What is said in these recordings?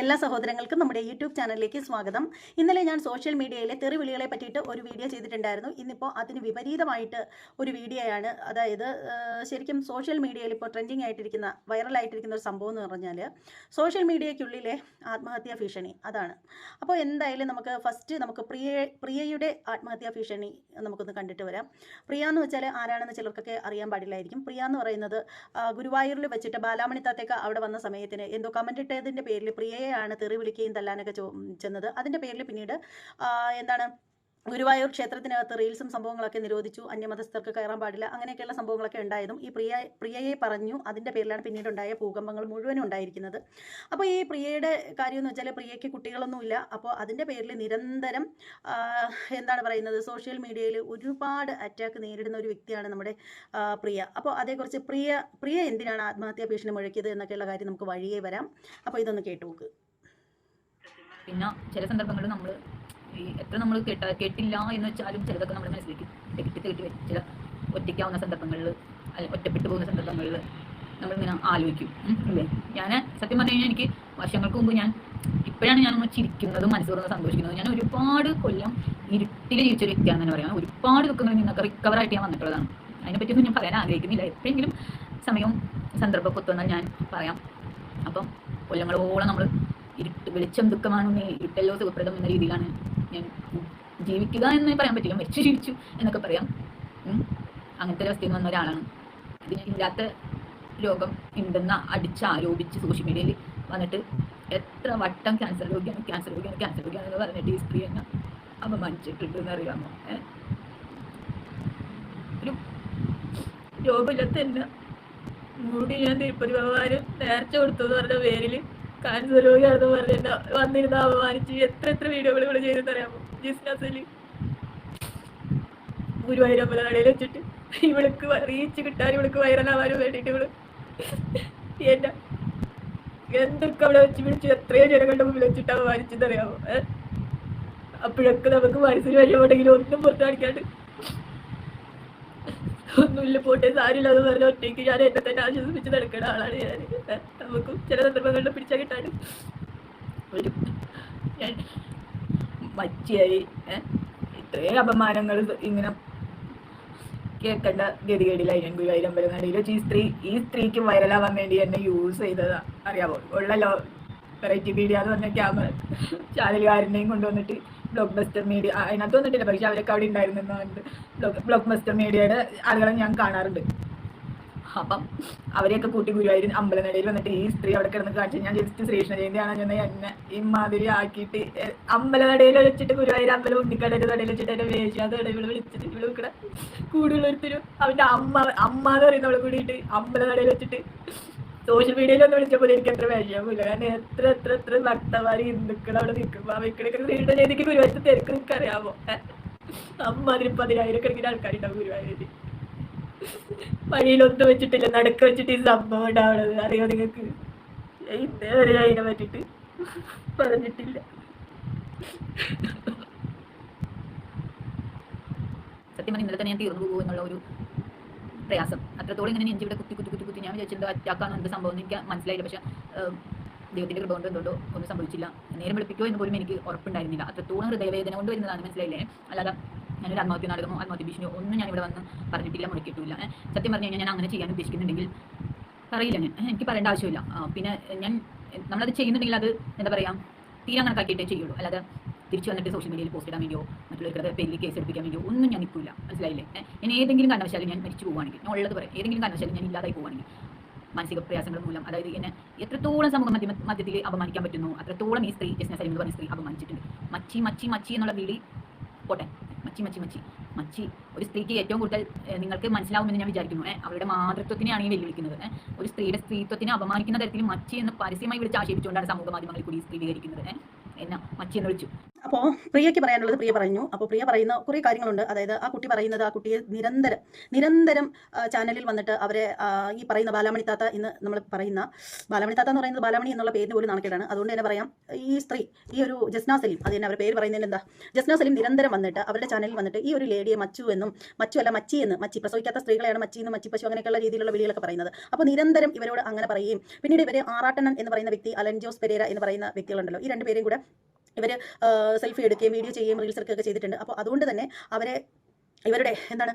എല്ലാ സഹോദരങ്ങൾക്കും നമ്മുടെ യൂട്യൂബ് ചാനലിലേക്ക് സ്വാഗതം. ഇന്നലെ ഞാൻ സോഷ്യൽ മീഡിയയിലെ തെറിവിളികളെ പറ്റിയിട്ട് ഒരു വീഡിയോ ചെയ്തിട്ടുണ്ടായിരുന്നു. ഇന്നിപ്പോൾ അതിന് വിപരീതമായിട്ട് ഒരു വീഡിയോയാണ്. അതായത് ശരിക്കും സോഷ്യൽ മീഡിയയിൽ ഇപ്പോൾ ട്രെൻഡിങ് ആയിട്ടിരിക്കുന്ന വൈറലായിട്ടിരിക്കുന്ന ഒരു സംഭവം എന്ന് പറഞ്ഞാൽ സോഷ്യൽ മീഡിയയ്ക്കുള്ളിലെ ആത്മഹത്യാ ഭീഷണി അതാണ്. അപ്പോൾ എന്തായാലും നമുക്ക് ഫസ്റ്റ് നമുക്ക് പ്രിയ പ്രിയയുടെ ആത്മഹത്യാ ഭീഷണി നമുക്കൊന്ന് കണ്ടിട്ട് വരാം. പ്രിയ എന്ന് വെച്ചാൽ ആരാണെന്ന് ചിലർക്കൊക്കെ അറിയാൻ പാടില്ലായിരിക്കും. പ്രിയ എന്ന് പറയുന്നത് ഗുരുവായൂരിൽ വെച്ചിട്ട് ബാലാമണി താത്തേക്ക് അവിടെ വന്ന സമയത്തിന് എന്തോ കമന്റ് ഇട്ടതിന്റെ പേരിൽ പ്രിയയെയാണ് തെറി വിളിക്കുകയും തല്ലാനൊക്കെ ചെന്നത്. അതിന്റെ പേരിൽ പിന്നീട് എന്താണ് ഗുരുവായൂർ ക്ഷേത്രത്തിനകത്ത് റീൽസും സംഭവങ്ങളൊക്കെ നിരോധിച്ചു. അന്യമതസ്ഥർക്ക് കയറാൻ പാടില്ല. അങ്ങനെയൊക്കെയുള്ള സംഭവങ്ങളൊക്കെ ഉണ്ടായതും ഈ പ്രിയ പ്രിയയെ പറഞ്ഞു. അതിന്റെ പേരിലാണ് പിന്നീടുണ്ടായ ഭൂകമ്പങ്ങൾ മുഴുവനും ഉണ്ടായിരിക്കുന്നത്. അപ്പോൾ ഈ പ്രിയയുടെ കാര്യം എന്ന് വെച്ചാൽ പ്രിയയ്ക്ക് കുട്ടികളൊന്നുമില്ല അപ്പോൾ അതിന്റെ പേരിൽ നിരന്തരം എന്താണ് പറയുന്നത് സോഷ്യൽ മീഡിയയിൽ ഒരുപാട് അറ്റാക്ക് നേരിടുന്ന ഒരു വ്യക്തിയാണ് നമ്മുടെ പ്രിയ. അപ്പോൾ അതേക്കുറിച്ച് പ്രിയ പ്രിയ എന്തിനാണ് ആത്മഹത്യാ ഭീഷണി മുഴക്കിയത് എന്നൊക്കെയുള്ള കാര്യം നമുക്ക് വഴിയേ വരാം. അപ്പോൾ ഇതൊന്ന് കേട്ടു നോക്ക്. പിന്നെ ചില സന്ദർഭങ്ങളിൽ നമ്മൾ ഈ എത്ര നമ്മൾ കേട്ട കേട്ടില്ല എന്ന് വെച്ചാലും ചിലതൊക്കെ നമ്മുടെ മനസ്സിലേക്ക് തെറ്റി കിട്ടി വരും. ചില ഒറ്റയ്ക്കാവുന്ന സന്ദർഭങ്ങളിൽ ഒറ്റപ്പെട്ടു പോകുന്ന സന്ദർഭങ്ങളിൽ നമ്മളിങ്ങനെ ആലോചിക്കും. അല്ലേ? ഞാൻ സത്യം പറഞ്ഞു കഴിഞ്ഞാൽ എനിക്ക് വർഷങ്ങൾക്ക് മുമ്പ് ഞാൻ ഇപ്പോഴാണ് ഞാനൊന്ന് ചിരിക്കുന്നത് സന്തോഷിക്കുന്നത് സന്തോഷിക്കുന്നതും. ഞാൻ ഒരുപാട് കൊല്ലം ഇരുട്ടിൽ ജീവിച്ച ഒരു വ്യക്തിയാണെന്ന് തന്നെ പറയാം. ഒരുപാട് ദുഃഖങ്ങളിൽ നിന്നൊക്കെ റിക്കവറായിട്ട് ഞാൻ വന്നിട്ടുള്ളതാണ്. അതിനെപ്പറ്റിയൊന്നും ഞാൻ പറയാൻ ആഗ്രഹിക്കുന്നില്ല. എപ്പോഴെങ്കിലും സമയവും സന്ദർഭമൊക്കെ ഒത്തുവന്നാൽ ഞാൻ പറയാം. അപ്പം കൊല്ലങ്ങളോളം നമ്മൾ ഇരുട്ട് വെളിച്ചം ദുഃഖമാണെന്ന് ഇരുട്ടല്ലോ സുഖപ്രദം എന്ന രീതിയിലാണ് ഞാൻ ജീവിക്കുക എന്ന് പറയാൻ പറ്റില്ല മരിച്ചു ജീവിച്ചു എന്നൊക്കെ പറയാം. അങ്ങനത്തെ ഒരു അവസ്ഥയിൽ വന്ന ഒരാളാണ്. അതിനില്ലാത്ത രോഗം ഉണ്ടെന്ന് അടിച്ച് ആരോപിച്ച് സോഷ്യൽ മീഡിയയിൽ വന്നിട്ട് എത്ര വട്ടം ക്യാൻസർ രോഗിയാണ് ക്യാൻസർ രോഗിയാണ് ക്യാൻസർ രോഗിയാണ് എന്ന് പറഞ്ഞിട്ട് ഈ സ്ത്രീ എന്നെ അപമാനിച്ചിട്ടുണ്ട് എന്ന് അറിയാമോ ഒരു രോഗമില്ലാത്ത എന്നെ മൂടി ഞാൻ തിരുപ്പതി ഭഗവാനും നേർച്ച കൊടുത്തു എന്ന് പറഞ്ഞ വന്നിരുന്ന് അപമാനിച്ച് എത്ര എത്ര വീഡിയോകൾ ഇവിടെ ചെയ്തെന്നറിയാമോ? ജിസ്നാസൽ ഗുരുവായൂരമ്പല നടയിൽ വെച്ചിട്ട് ഇവൾക്ക് റീച്ച് കിട്ടാൻ ഇവൾക്ക് വൈറലാവാനും വേണ്ടിയിട്ട് ഇവൾ എന്നെ എന്തൊക്കെ അവിടെ വെച്ച് വിളിച്ചു എത്രയോ ജനങ്ങളുടെ മുമ്പിൽ വെച്ചിട്ട് അപമാനിച്ചെന്നറിയാമോ? അപ്പോഴൊക്കെ നമുക്ക് ഒന്നും പുറത്തു കാണിക്കാണ്ട് ഒന്നുമില്ല പോട്ടെ സാരില്ല എന്ന് പറഞ്ഞ ഒറ്റയ്ക്ക് ഞാൻ എന്നെ തന്നെ ആശ്വസിപ്പിച്ച് നടക്കുന്ന ആളാണ് ഞാൻ. നമുക്കും ചില സന്ദർഭങ്ങളിൽ പിടിച്ചാൽ കിട്ടാൻ ഒരു ഞാൻ മച്ചിയായി ഇത്രയും അപമാനങ്ങൾ ഇങ്ങനെ കേൾക്കേണ്ട ഗതികേടിലായി ഞാൻ അമ്പലനടയിൽ വെച്ച് ഈ സ്ത്രീ ഈ സ്ത്രീക്ക് വൈറലാവാൻ വേണ്ടി എന്നെ യൂസ് ചെയ്തതാ. അറിയാമോ ഉള്ള ലോ വെറൈറ്റി മീഡിയ എന്ന് പറഞ്ഞ ക്യാമറ. ചാനലുകാരനെയും കൊണ്ടുവന്നിട്ട് ബ്ലോക്ക് ബസ്റ്റർ മീഡിയ അതിനകത്ത് വന്നിട്ടില്ല. പക്ഷെ അവരൊക്കെ അവിടെ ഉണ്ടായിരുന്നു ബ്ലോക്ക് ബ്ലോക്ക് ബസ്റ്റർ മീഡിയയുടെ ആളുകളെ ഞാൻ കാണാറുണ്ട്. അപ്പം അവരെയൊക്കെ കൂട്ടി ഗുരുവായൂർ അമ്പലനടയിൽ വന്നിട്ട് ഈ സ്ത്രീ അവിടെ കിടന്ന് കാണിച്ചു ഞാൻ ജസ്റ്റ് ശ്രീകൃഷ്ണ ജയന്തിയാണ് ഞാൻ എന്നെ ഇമാതിരി ആക്കിയിട്ട് അമ്പലനടയിൽ വെച്ചിട്ട് ഗുരുവായൂർ അമ്പലം ഉണ്ടിക്കടയിൽ നടയിൽ വെച്ചിട്ട് എന്നെ വേശാതെ ഇവിടെ വിളിച്ചിട്ട് ഇവിടെ ഇവിടെ കൂടുതലൊരുത്തരും അവന്റെ അമ്മ അമ്മ എന്ന് പറയുന്നവളെ കൂടിയിട്ട് അമ്പലനടയിൽ വെച്ചിട്ട് സോഷ്യൽ മീഡിയയിൽ ഒന്ന് വിളിച്ചപ്പോൾ എനിക്ക് എത്ര വിഷമമില്ല കാരണം എത്ര എത്ര എത്ര ഭക്തന്മാർ ഹിന്ദുക്കൾ അവിടെ നിൽക്കുമ്പോൾ അവയ്ക്കിടയ്ക്ക് നീണ്ട ജയന്തിക്ക് ഗുരുവായൂർ തിരക്ക് നിനക്ക് അറിയാമോ അമ്മാതിരി പതിനായിരക്കണക്കിന് ആൾക്കാരുണ്ടാവും ഗുരുവായൂരിൽ വഴിയിലൊന്നും വെച്ചിട്ടില്ല. നടക്ക വെച്ചിട്ട് ഈ സംഭവം ഉണ്ടാവണത്. അറിയോ നിങ്ങൾക്ക് ഇന്നേ അതിനെ പറ്റിട്ട് പറഞ്ഞിട്ടില്ല. സത്യം പറഞ്ഞാൽ ഇന്നലെ തന്നെ ഞാൻ തീർന്നു പോകുമെന്നുള്ള ഒരു പ്രയാസം. അത്രത്തോളം ഇങ്ങനെ നെഞ്ചിവിടെ കുത്തി കുത്തി കുത്തി കുത്തി. ഞാൻ വിചാരിച്ചത് അറ്റാക്കാന്ന് എന്ത് സംഭവം എനിക്ക് മനസ്സിലായില്ല. പക്ഷേ ദൈവത്തിന്റെ കൃപ കൊണ്ട് ഒന്നും സംഭവിച്ചില്ല. നേരം വിളിപ്പിക്കോ എന്ന് പോലും എനിക്ക് ഉറപ്പുണ്ടായിരുന്നില്ല. അത്രത്തോളം ഹൃദയവേദന കൊണ്ട് വരുന്നതാണ് മനസ്സിലായില്ലേ? അല്ലാതെ ഞാനൊരു ആത്മഹത്യ നാടകമോ ആത്മഹത്യ ഭീഷണിയോ ഒന്നും ഞാൻ ഇവിടെ വന്ന് പറഞ്ഞിട്ടില്ല മുടക്കിയിട്ടില്ല സത്യം പറഞ്ഞു കഴിഞ്ഞാൽ ഞാൻ അങ്ങനെ ചെയ്യാൻ ഉദ്ദേശിക്കുന്നുണ്ടെങ്കിൽ പറയില്ല ഞാൻ. എനിക്ക് പറയേണ്ട ആവശ്യമില്ല. പിന്നെ ഞാൻ നമ്മളത് ചെയ്യുന്നുണ്ടെങ്കിൽ അത് എന്താ പറയാ തീരെ കണക്കാക്കിയിട്ടേ ചെയ്യുള്ളൂ. അല്ലാതെ തിരിച്ചു വന്നിട്ട് സോഷ്യൽ മീഡിയയിൽ പോസ്റ്റ് ഇടാൻ വേണ്ടിയോ മറ്റുള്ളവർക്ക് പേരിൽ കേസ് എടുപ്പിക്കാൻ വേണ്ടിയോ ഒന്നും ഞാൻ നിൽക്കില്ല. മനസ്സിലായില്ലേ? ഞാൻ ഏതെങ്കിലും കാരണവശാലും ഞാൻ മരിച്ചു പോവുകയാണെങ്കിൽ ഞാൻ ഉള്ളത് പറയാം. ഏതെങ്കിലും കാരണവശാലും ഞാൻ ഇല്ലാതായി പോവുകയാണെങ്കിൽ മാനസിക പ്രയാസങ്ങൾ മൂലം അതായത് എന്നെ എത്രത്തോളം സമൂഹ മധ്യ മധ്യത്തിൽ അപമാനിക്കാൻ പറ്റുന്നു അത്രത്തോളം ഈ സ്ത്രീ ജസ്ന സലിം പറഞ്ഞ സ്ത്രീ അപമാനിച്ചിട്ടുണ്ട്. മച്ചി മച്ചി മച്ചി എന്നുള്ള വിളി പോട്ടെ. മച്ചി മച്ചി മച്ചി. മച്ചി ഒരു സ്ത്രീക്ക് ഏറ്റവും കൂടുതൽ നിങ്ങൾക്ക് മനസ്സിലാവുമെന്ന് ഞാൻ വിചാരിക്കുന്നു. ഏഹ്, അവരുടെ മാതൃത്വത്തിനെയാണ് ഈ വെല്ലുവിളിക്കുന്നത്. ഒരു സ്ത്രീയുടെ സ്ത്രീത്വത്തിനെ അപമാനിക്കുന്ന തരത്തിൽ മച്ചി എന്ന് പരസ്യമായി വിളിച്ച് ആക്ഷേപിച്ചുകൊണ്ടാണ് സമൂഹ മാധ്യമങ്ങളിൽ കൂടി സ്ത്രീകരിക്കുന്നത്. എന്നെ മച്ചി എന്ന് വിളിച്ചു. അപ്പോൾ പ്രിയയ്ക്ക് പറയാനുള്ളത് പ്രിയ പറഞ്ഞു. അപ്പോൾ പ്രിയ പറയുന്ന കുറേ കാര്യങ്ങളുണ്ട്. അതായത് ആ കുട്ടി പറയുന്നത് ആ കുട്ടിയെ നിരന്തരം നിരന്തരം ചാനലിൽ വന്നിട്ട് അവരെ ഈ പറയുന്ന ബാലാമണി താത്ത ഇന്ന് നമ്മൾ പറയുന്ന ബാലാമണി താത്ത എന്ന് പറയുന്നത് ബാലാമണി എന്നുള്ള പേര് പോലും നാണക്കേടാണ്. അതുകൊണ്ട് തന്നെ പറയാം ഈ സ്ത്രീ ഈ ഒരു ജസ്ന സലീം അത് തന്നെ അവരുടെ പേര് പറയുന്നതിന് എന്താ? ജസ്ന സലീം നിരന്തരം വന്നിട്ട് അവരുടെ ചാനലിൽ വന്നിട്ട് ഈ ഒരു ലേഡിയെ മച്ചു എന്നും മച്ചു അല്ല മച്ചി എന്ന് മച്ചി പ്രസവിക്കാത്ത സ്ത്രീകളെയാണ് മച്ചി എന്ന് മച്ചി പശു അങ്ങനെയൊക്കെയുള്ള രീതിയിലുള്ള വിളികളൊക്കെ പറയുന്നത്. അപ്പോൾ നിരന്തരം ഇവരോട് അങ്ങനെ പറയുകയും പിന്നീട് ഇവർ ആറാട്ടണ്ണൻ എന്ന് പറയുന്ന വ്യക്തി അലൻ ജോസ് പെരേര എന്ന് പറയുന്ന വ്യക്തികളുണ്ടല്ലോ. ഈ രണ്ടുപേരെയും കൂടെ ഇവർ സെൽഫി എടുക്കുകയും വീഡിയോ ചെയ്യുകയും റീൽസ് എടുക്കുകയൊക്കെ ചെയ്തിട്ടുണ്ട്. അപ്പോൾ അതുകൊണ്ട് തന്നെ അവരെ ഇവരുടെ എന്താണ്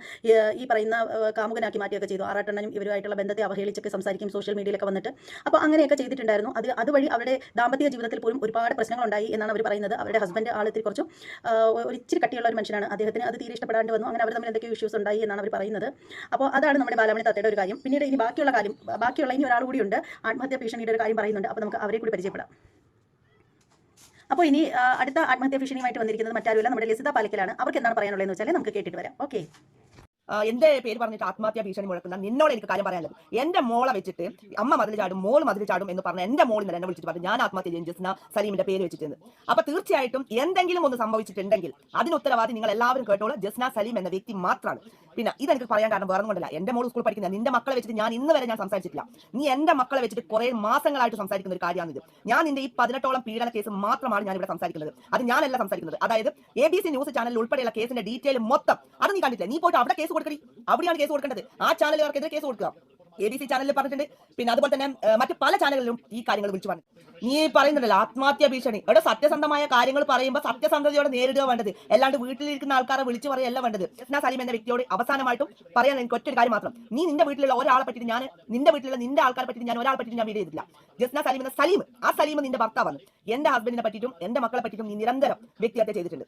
ഈ പറയുന്ന കാമുകനാക്കി മാറ്റിയൊക്കെ ചെയ്തു. ആറാട്ടെണ്ണനും ഇവരുമായിട്ടുള്ള ബന്ധത്തെ അവഹേളിച്ചൊക്കെ സംസാരിക്കും സോഷ്യൽ മീഡിയയിലൊക്കെ വന്നിട്ട്. അപ്പോൾ അങ്ങനെയൊക്കെ ചെയ്തിട്ടുണ്ടായിരുന്നു. അത് അതുവഴി അവരുടെ ദാമ്പത്യ ജീവിതത്തിൽ പോലും ഒരുപാട് പ്രശ്നങ്ങളുണ്ടായി എന്നാണ് അവർ പറയുന്നത്. അവരുടെ ഹസ്ബൻഡ് ആളത്തിൽ കുറച്ചും ഒരു ഇച്ചിരി കട്ടിയുള്ള ഒരു മനുഷ്യനാണ്. അദ്ദേഹത്തിന് അത് തീരെ ഇഷ്ടപ്പെടാണ്ട് വന്നു. അങ്ങനെ അവർ തമ്മിൽ എന്തൊക്കെ ഇഷ്യൂസ് ഉണ്ടായി എന്നാണ് അവർ പറയുന്നത്. അപ്പോൾ അതാണ് നമ്മുടെ ബാലാമണി തത്തയുടെ ഒരു കാര്യം. പിന്നീട് ഇനി ബാക്കിയുള്ള കാര്യം ബാക്കിയുള്ള ഇനി ഒരാൾ കൂടിയുണ്ട് ആത്മഹത്യ ഭീഷണിയുടെ ഒരു കാര്യം പറയുന്നുണ്ട്. അപ്പോൾ നമുക്ക് അവരെ കൂടി പരിചയപ്പെടാം. അപ്പോൾ ഇനി അടുത്ത ആത്മഹത്യ ഭീഷണിയുമായിട്ട് വന്നിരിക്കുന്നത് മറ്റാരുമല്ല നമ്മുടെ ലസിത പാലിക്കലാണ്. അവർക്ക് എന്താണ് പറയാനുള്ളതെന്ന് വെച്ചാൽ നമുക്ക് കേട്ടിട്ട് വരാം. ഓക്കെ എന്റെ പേര് പറഞ്ഞിട്ട് ആത്മഹത്യ ഭീഷണി മുഴക്കുന്ന നിന്നോട് എനിക്ക് കാര്യം പറയാനുള്ളത്. എന്റെ മോളെ വെച്ചിട്ട് അമ്മ മതിൽ ചാടും മോൾ മതിൽ ചാടും എന്ന് പറഞ്ഞ എന്റെ മോളിൽ നിന്ന് എന്നെ വിളിച്ചിട്ട് പറഞ്ഞു ഞാൻ ആത്മഹത്യ ചെയ്യും സലീമിന്റെ പേര് വെച്ചിട്ടുണ്ട് അപ്പൊ തീർച്ചയായിട്ടും എന്തെങ്കിലും ഒന്ന് സംഭവിച്ചിട്ടുണ്ടെങ്കിൽ അതിന് ഉത്തരവാദി നിങ്ങൾ എല്ലാവരും കേട്ടോളൂ ജസ്ന സലീം എന്ന വ്യക്തി മാത്രമാണ്. പിന്നെ ഇതെനിക്ക് പറയാൻ കാരണം വേറെ കൊണ്ടല്ല. എന്റെ മോൾ സ്കൂൾ പഠിക്കുന്ന നിന്റെ മക്കളെ വെച്ചിട്ട് ഞാൻ ഇന്ന് വരെ ഞാൻ സംസാരിച്ചിട്ടില്ല. നീ എന്റെ മക്കളെ വെച്ചിട്ട് കുറെ മാസങ്ങളായിട്ട് സംസാരിക്കുന്ന ഒരു കാര്യമാണിത് ഞാൻ നിന്റെ ഈ പതിനെട്ടോളം പീഡന കേസ് മാത്രമാണ് ഞാൻ ഇവിടെ സംസാരിക്കുന്നത്. അത് ഞാനല്ല സംസാരിക്കുന്നത്. അതായത് എ ബി സി ന്യൂസ് ചാനലിൽ ഉൾപ്പെടെയുള്ള കേസിന്റെ ഡീറ്റെയിൽ മൊത്തം. അത് നീ കണ്ടിട്ടില്ല? നീ പോയിട്ട് അവിടെ കേസ് കൊടുക്കടി അവിടെയാണ് കേസ് കൊടുക്കേണ്ടത് ആ ചാനലുകാർക്കെതിരെ കേസ് കൊടുക്കുക എ ബി സി ചാനലിൽ പറഞ്ഞിട്ടുണ്ട്. പിന്നെ അതുപോലെ തന്നെ മറ്റു പല ചാനലുകളിലും ഈ കാര്യങ്ങൾ വിളിച്ചു പറഞ്ഞു നീ പറയുന്നുണ്ടല്ലോ ആത്മഹത്യാ ഭീഷണി. ഇവിടെ സത്യസന്ധമായ കാര്യങ്ങൾ പറയുമ്പോൾ സത്യസന്ധതയോടെ നേരിടുക വേണ്ടത്. അല്ലാണ്ട് വീട്ടിലിരിക്കുന്ന ആൾക്കാരെ വിളിച്ചു പറയല്ല വേണ്ടത്. ജസ്ന സലീം എന്ന വ്യക്തിയോട് അവസാനമായിട്ടും പറയാൻ എനിക്ക് ഒറ്റ കാര്യം മാത്രം. നീ നിന്റെ വീട്ടിലുള്ള ഒരാളെ പറ്റി ഞാൻ നിന്റെ വീട്ടിലുള്ള നിന്റെ ആൾക്കാരെ പറ്റി ഞാൻ ഒരാളെ പറ്റി ഞാൻ വീഡിയോ ചെയ്തില്ല ജസ്ന സലീം എന്ന സലീം ആ സലീം നിന്റെ ഭർത്താവാണ് എന്റെ ഹസ്ബൻഡിനെ പറ്റിയിട്ടും എന്റെ മക്കളെ പറ്റിയിട്ടും നീ നിരന്തരം വ്യക്തിഹത്യ ചെയ്തിട്ടുണ്ട്.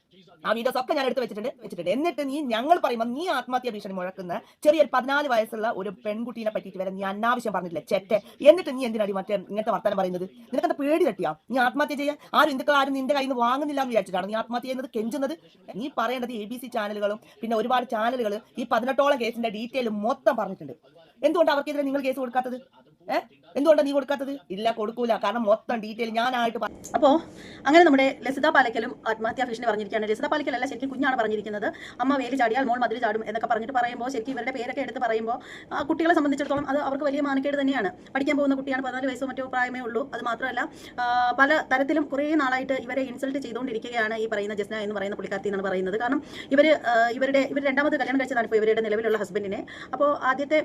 ആ വീഡിയോസ് ഒക്കെ ഞാൻ എടുത്ത് വെച്ചിട്ടുണ്ട് വെച്ചിട്ടുണ്ട്. എന്നിട്ട് നീ ഞങ്ങൾ പറയുമ്പോൾ നീ ആത്മഹത്യാ ഭീഷണി മുഴക്കുന്ന ചെറിയൊരു പതിനാല് വയസ്സുള്ള ഒരു പെൺകുട്ടീനെ പറ്റിയിട്ട് വരെ നീ അനാവശ്യം പറഞ്ഞിട്ടില്ല? ചെറ്റെ. എന്നിട്ട് നീ എന്തിനാടി മറ്റേ ഇങ്ങനത്തെ വർത്തമാനം പറയുന്നത്? നിനക്കത് പേടി തട്ടിയാ? നീ ആത്മഹത്യ ചെയ്യാൻ ആരും ഹിന്ദുക്കൾ ആരും നിന്റെ കയ്യിൽ നിന്ന് വാങ്ങുന്നില്ല എന്ന് വിചാരിച്ചിട്ടാണ് നീ ആത്മഹത്യ ചെയ്യുന്നത് കെഞ്ചുന്നത്. നീ പറയേണ്ടത് എ ബി സി ചാനലുകളും പിന്നെ ഒരുപാട് ചാനലുകൾ ഈ പതിനെട്ടോളം കേസിന്റെ ഡീറ്റെയിൽ മൊത്തം പറഞ്ഞിട്ടുണ്ട്. എന്തുകൊണ്ട് അവർക്കെതിരെ നിങ്ങൾ കേസ് കൊടുക്കാത്തത്? എന്തുകൊണ്ടാണ് നീ കൊടുക്കാത്തത്? ഇല്ല കൊടുക്കൂല. കാരണം മൊത്തം ഡീറ്റെയിൽ ഞാനായിട്ട് അപ്പോ അങ്ങനെ നമ്മുടെ ലസിത പാലക്കലും ആത്മഹത്യാ ഭീഷണി പറഞ്ഞിരിക്കുകയാണ്. ലസിത പാലക്കലല്ല ശരിക്കും കുഞ്ഞാണ് പറഞ്ഞിരിക്കുന്നത്. അമ്മ വേലി ചാടിയാൽ മോൾ മതിൽ ചാടും എന്നൊക്കെ പറഞ്ഞിട്ട് പറയുമ്പോൾ ശരിക്കും ഇവരുടെ പേരൊക്കെ എടുത്ത് പറയുമ്പോൾ ആ കുട്ടികളെ സംബന്ധിച്ചിടത്തോളം അത് അവർക്ക് വലിയ മാനക്കേട് തന്നെയാണ്. പഠിക്കാൻ പോകുന്ന കുട്ടിയാണ് പതിനാല് വയസ്സോ മറ്റോ പ്രായമേ ഉള്ളൂ. അത് മാത്രമല്ല പല തരത്തിലും കുറേ നാളായിട്ട് ഇവരെ ഇൻസൾട്ട് ചെയ്തുകൊണ്ടിരിക്കുകയാണ് ഈ പറയുന്ന ജസ്ന എന്ന് പറയുന്ന പുള്ളിക്കാർത്തി എന്നാണ് പറയുന്നത്. കാരണം ഇവർ ഇവരുടെ ഇവർ രണ്ടാമത് കല്യാണം കഴിച്ചതാണ് ഇപ്പോൾ ഇവരുടെ നിലവിലുള്ള ഹസ്ബൻഡിനെ അപ്പോൾ ആദ്യത്തെ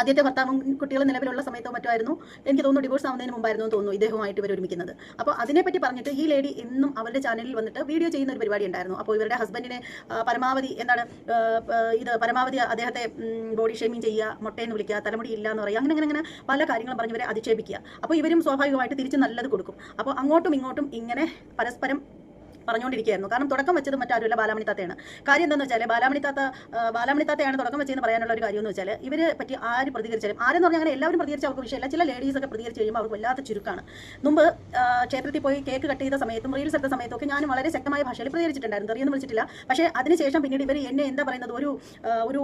ആദ്യത്തെ ഭർത്താവും കുട്ടികൾ നിലവിലുള്ള സമയത്തോ മറ്റോ ആയിരുന്നു. എനിക്ക് തോന്നുന്നു ഡിവോഴ്സ് ആവുന്നതിന് മുമ്പായിരുന്നു തോന്നുന്നു ഇദ്ദേഹവുമായിട്ട് ഇവർ ഒരുമിക്കുന്നത്. അപ്പോൾ അതിനെപ്പറ്റി പറഞ്ഞിട്ട് ഈ ലേഡി എന്നും അവരുടെ ചാനലിൽ വന്നിട്ട് വീഡിയോ ചെയ്യുന്ന ഒരു പരിപാടി ഉണ്ടായിരുന്നു. അപ്പോൾ ഇവരുടെ ഹസ്ബൻഡിനെ പരമാവധി എന്താണ് ഇത് പരമാവധി അദ്ദേഹത്തെ ബോഡി ഷേമിങ് ചെയ്യുക മുട്ടയെന്ന് വിളിക്കുക തലമുടി ഇല്ല എന്ന് പറയുക അങ്ങനെ അങ്ങനെ അങ്ങനെ പല കാര്യങ്ങളും പറഞ്ഞ് ഇവരെ അധിക്ഷേപിക്കുക. അപ്പോൾ ഇവരും സ്വാഭാവികമായിട്ട് തിരിച്ച് നല്ലത് കൊടുക്കും. അപ്പോൾ അങ്ങോട്ടും ഇങ്ങോട്ടും ഇങ്ങനെ പരസ്പരം പറഞ്ഞുകൊണ്ടിരിക്കുകയായിരുന്നു. കാരണം തുടക്കം വെച്ചത് മറ്റാരുമല്ല ബാലാമണി താത്തയാണ്. കാര്യം എന്താണെന്ന് വെച്ചാൽ ബാലാമണി താത്ത ബാലാമണി താത്തയാണ് തുടക്കം വെച്ചതെന്ന് പറയാനുള്ള ഒരു കാര്യം എന്ന് വെച്ചാൽ ഇവരെ പറ്റി ആര് പ്രതികരിച്ചാലും ആരെന്ന് പറഞ്ഞാൽ അങ്ങനെ എല്ലാവരും പ്രതികരിച്ച അവർക്ക് വിഷയമല്ല. ചില ലേഡീസ് ഒക്കെ പ്രതികരിച്ച് കഴിയുമ്പോൾ അവർക്ക് വല്ലാത്ത ചുരുക്കാണ്. മുമ്പ് ക്ഷേത്രത്തിൽ പോയി കേക്ക് കട്ട് ചെയ്ത സമയത്തും റീൽസ് എടുത്ത സമയത്തൊക്കെ ഞാൻ വളരെ ശക്തമായ ഭാഷയിൽ പ്രതികരിച്ചിട്ടുണ്ടായിരുന്നു. തെറിയൊന്നും വിളിച്ചിട്ടില്ല. പക്ഷേ അതിനുശേഷം പിന്നീട് ഇവർ എന്നെ എന്താ പറയുന്നത് ഒരു ഒരു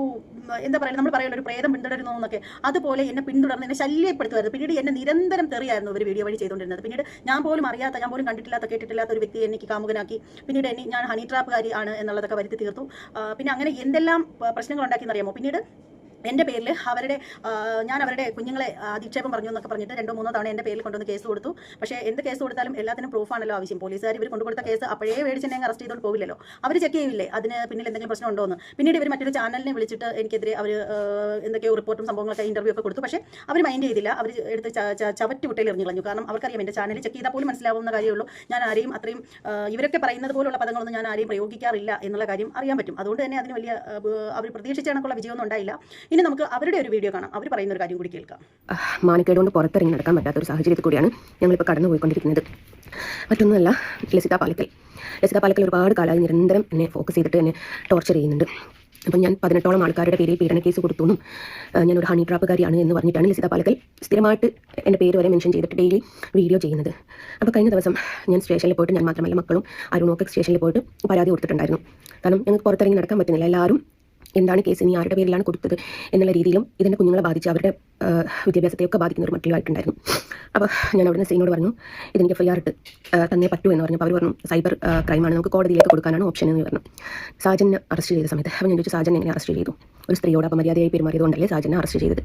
എന്താ പറയുക നമ്മൾ പറയുന്ന ഒരു പ്രേതം പിന്തുടരുന്നു എന്നൊക്കെ അതുപോലെ എന്നെ പിന്തുടർന്ന് എന്നെ ശല്യപ്പെടുത്തുമായിരുന്നു. പിന്നീട് എന്നെ നിരന്തരം തെറിയായിരുന്നു ഒരു വീഡിയോ വഴി ചെയ്തുകൊണ്ടിരുന്നത്. പിന്നീട് ഞാൻ പോലും അറിയാത്ത ഞാൻ പോലും കണ്ടിട്ടില്ലാത്ത കേട്ടിട്ടില്ലാത്ത ഒരു വ്യക്തി എനിക്ക് കാമുകനാക്കി പിന്നീട് എന്നെ ഞാൻ ഹണി ട്രാപ്പുകാരി ആണ് എന്നുള്ളതൊക്കെ വരുത്തി തീർത്തു. പിന്നെ അങ്ങനെ എന്തെല്ലാം പ്രശ്നങ്ങൾ ഉണ്ടാക്കിയെന്നറിയാമോ പിന്നീട് എന്റെ പേരിൽ അവരുടെ ഞാൻ അവരുടെ കുഞ്ഞുങ്ങളെ അധിക്ഷേപം പറഞ്ഞു എന്നൊക്കെ പറഞ്ഞിട്ട് രണ്ടോ മൂന്നോ തവണ എന്റെ പേരിൽ കൊണ്ടുവന്ന് കേസ് കൊടുത്തു. പക്ഷേ എന്ത് കേസ് കൊടുത്താലും എല്ലാത്തിനും പ്രൂഫാണല്ലോ ആവശ്യം. പോലീസുകാർ ഇവർ കൊണ്ടുകൊടുത്ത കേസ് അപ്പോഴേ മേടിച്ചിട്ടുണ്ടെങ്കിൽ അറസ്റ്റ് ചെയ്തുകൊണ്ട് പോവില്ലല്ലോ. അവർ ചെക്ക് ചെയ്യില്ലേ അതിന് പിന്നിൽ എന്തെങ്കിലും പ്രശ്നം ഉണ്ടോ എന്ന് പിന്നീട് ഇവർ മറ്റൊരു ചാനലിനെ വിളിച്ചിട്ട് എനിക്കെതിരെ അവർ എന്തൊക്കെയോ റിപ്പോർട്ടും സംഭവങ്ങളൊക്കെ ഇന്റർവ്യൂ ഒക്കെ കൊടുത്തു. പക്ഷേ അവർ മൈൻഡ് ചെയ്തില്ല. അവർ എടുത്ത് ചവറ്റ് വിട്ടയിൽ എറിഞ്ഞു കളഞ്ഞു കാരണം അവർക്കറിയാം എന്റെ ചാനൽ ചെക്ക് ചെയ്താൽ പോലും മനസ്സിലാവുന്ന കാര്യമുള്ളൂ ഞാൻ ആരെയും അത്രയും ഇവരൊക്കെ പറയുന്നത് പോലുള്ള പദങ്ങളൊന്നും ഞാൻ ആരെയും പ്രയോഗിക്കാറില്ല എന്നുള്ള കാര്യം അറിയാൻ പറ്റും. അതുകൊണ്ട് തന്നെ അതിന് വലിയ അവർ പ്രതീക്ഷിച്ച കണക്കുള്ള വിജയമൊന്നും ഉണ്ടായില്ല. ഇനി നമുക്ക് അവരുടെ ഒരു വീഡിയോ കാണാം. അവർ പറയുന്ന ഒരു കാര്യം കൂടി കേൾക്കാം. മാനിക്കേടുകൊണ്ട് പുറത്തിറങ്ങി നടക്കാൻ പറ്റാത്ത ഒരു സാഹചര്യത്തിൽ കൂടിയാണ് ഞങ്ങളിപ്പോൾ കടന്നു പോയിക്കൊണ്ടിരിക്കുന്നത് മറ്റൊന്നുമല്ല ലസിത പാലക്കൽ. ലസിത പാലക്കൽ ഒരുപാട് കാലമായി നിരന്തരം എന്നെ ഫോക്കസ് ചെയ്തിട്ട് എന്നെ ടോർച്ചർ ചെയ്യുന്നുണ്ട്. അപ്പം ഞാൻ പതിനെട്ടോളം ആൾക്കാരുടെ പേരിൽ പീഡന കേസ് കൊടുത്തു ആ, ഞാനൊരു ഹണി ട്രാപ്പുകാരിയാണ് എന്ന് പറഞ്ഞിട്ടാണ് ലസിത പാലക്കൽ സ്ഥിരമായിട്ട് എന്റെ പേര് വരെ മെൻഷൻ ചെയ്തിട്ട് ഡെയിലി വീഡിയോ ചെയ്യുന്നത്. അപ്പോൾ കഴിഞ്ഞ ദിവസം ഞാൻ സ്റ്റേഷനിൽ പോയിട്ട് ഞാൻ മാത്രമല്ല മക്കളും അരുണോക്കെ സ്റ്റേഷനിൽ പോയിട്ട് പരാതി കൊടുത്തിട്ടുണ്ടായിരുന്നു. കാരണം ഞങ്ങൾക്ക് പുറത്തിറങ്ങി നടക്കാൻ പറ്റുന്നില്ല. എല്ലാവരും എന്താണ് കേസ് ഇനി ആരുടെ പേരിലാണ് കൊടുത്തത്? എന്നുള്ള രീതിയിലും ഇതിന്റെ കുഞ്ഞുങ്ങളെ ബാധിച്ച് അവരുടെ വിദ്യാഭ്യാസത്തെയൊക്കെ ബാധിക്കുന്ന ഒരു മറ്റുള്ളതായിട്ടുണ്ടായിരുന്നു അപ്പോൾ ഞാൻ അവിടുന്ന് സീനോട് പറഞ്ഞു ഇതെനിക്ക് എഫ് ഐ ആർ ഇട്ട് തന്നെ പറ്റൂ എന്ന് പറഞ്ഞപ്പോൾ അവർ പറഞ്ഞു സൈബർ ക്രൈമാണ് നമുക്ക് കോടതിയിലേക്ക് കൊടുക്കാനാണ് ഓപ്ഷൻ എന്ന് പറഞ്ഞു. സാജനെ അറസ്റ്റ് ചെയ്ത സമയത്ത് ഞാൻ ചോദിച്ചു സാജൻ എങ്ങനെ അറസ്റ്റ് ചെയ്തു? ഒരു സ്ത്രീയോട് അപമര്യാദയായി പെരുമാറിയതുകൊണ്ടല്ലേ സാജനെ അറസ്റ്റ് ചെയ്തത്?